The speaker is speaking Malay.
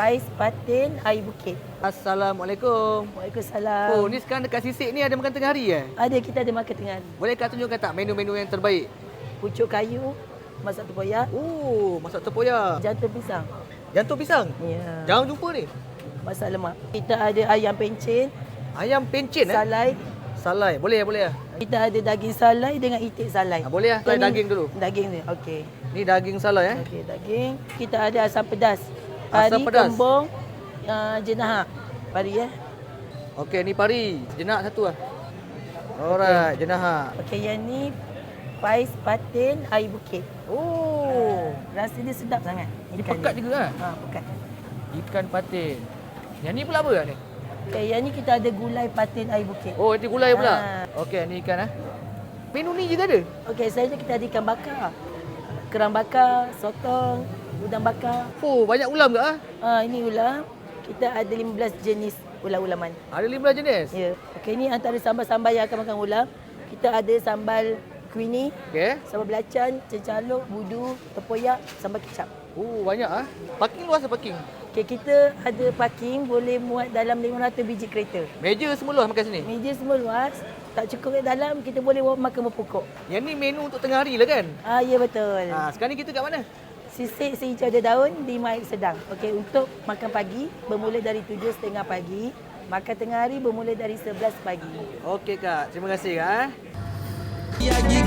Pais Patin Air Bukit. Assalamualaikum. Waalaikumsalam. Oh, ni sekarang dekat Sisik ni ada makan tengah hari eh? Ada kita ada makan tengah hari. Bolehkah tunjukkan tak menu-menu yang terbaik? Pucuk kayu, masak tepoyak, Oh, masak tepoyak. jantung pisang. Jantung pisang. Ya. Jangan jumpa ni. Masak lemak. Kita ada ayam pencen, Ayam pencen eh? salai. Salai. Boleh ya, boleh ya. Kita ada daging salai dengan itik salai. Ah, boleh lah. Daging dulu. Daging ni. Okey. Ni daging salai eh? Okey, daging. Kita ada asam pedas. Asam Pari, pedas. kembung, uh, jenaha. Pari ya. Okey, ni pari. Jenak satu lah. Alright, jenaha. Okey, yang ni pais patin air bukit. Oh. Rasa dia sedap sangat. Ikan pekat ni. juga ah. Ha, pekat. Ikan patin. Yang ni pula apa ni? Okey, yang ni kita ada gulai patin air bukit. Oh, ini gulai pula. Ah. Okey, ni ikan ah. Menu ni juga ada. Okey, selain kita ada ikan bakar. Kerang bakar, sotong, udang bakar. Oh, banyak ulam ke ah? Ha, ini ulam. Kita ada 15 jenis ulam-ulaman. Ada 15 jenis. Ya. Okey, ni antara sambal-sambal yang akan makan ulam. Kita ada sambal kuini, Okey. sambal belacan, cencaluk, budu, tepoyak, sambal kicap. Oh, banyak ah. Parking luas ah parking. Okey, kita ada parking boleh muat dalam 500 biji kereta. Meja semua luas makan sini. Meja semua luas, tak cukup kat dalam, kita boleh makan berpokok. Yang ni menu untuk tengah hari lah kan? Ah, ya betul. Ha, sekarang ni kita kat mana? Sisik sehijau ada daun di Maik Sedang. Okey, untuk makan pagi bermula dari 7.30 pagi, makan tengah hari bermula dari 11 pagi. Okey kak, terima kasih kak. eh. Yagi